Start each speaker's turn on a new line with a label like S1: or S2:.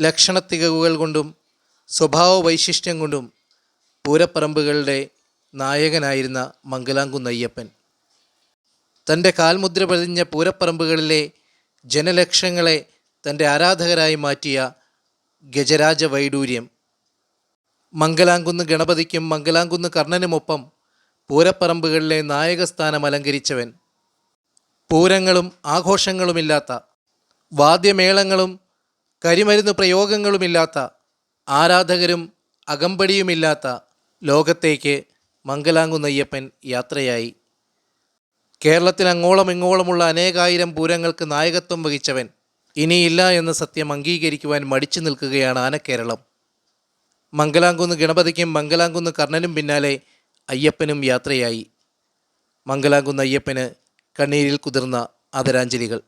S1: ലക്ഷണത്തികവുകൾ കൊണ്ടും സ്വഭാവ വൈശിഷ്ട്യം കൊണ്ടും പൂരപ്പറമ്പുകളുടെ നായകനായിരുന്ന മംഗലാംകുന്ന് നയ്യപ്പൻ. തന്റെ കാൽമുദ്ര പതിഞ്ഞ പൂരപ്പറമ്പുകളിലെ ജനലക്ഷങ്ങളെ തന്റെ ആരാധകരായി മാറ്റിയ ഗജരാജ വൈഡൂര്യം. മംഗലാംകുന്ന് ഗണപതിക്കും മംഗലാംകുന്ന് കർണനുമൊപ്പം പൂരപ്പറമ്പുകളിലെ നായകസ്ഥാനം അലങ്കരിച്ചവൻ. പൂരങ്ങളും ആഘോഷങ്ങളുമില്ലാത്ത വാദ്യമേളങ്ങളും കരിമരുന്ന് പ്രയോഗങ്ങളുമില്ലാത്ത ആരാധകരും അകമ്പടിയുമില്ലാത്ത ലോകത്തേക്ക് മംഗലാങ്കുന്നയ്യപ്പൻ യാത്രയായി. കേരളത്തിൽ അങ്ങോളം ഇങ്ങോളമുള്ള അനേകായിരം പൂരങ്ങൾക്ക് നായകത്വം വഹിച്ചവൻ ഇനിയില്ല എന്ന സത്യം അംഗീകരിക്കുവാൻ മടിച്ചു നിൽക്കുകയാണ് ആനക്കേരളം. മംഗലാംകുന്ന് ഗണപതിക്കും മംഗലാംകുന്ന് കർണനും പിന്നാലെ അയ്യപ്പനും യാത്രയായി. മംഗലാംകുന്ന് അയ്യപ്പന് കണ്ണീരിൽ കുതിർന്ന ആദരാഞ്ജലികൾ.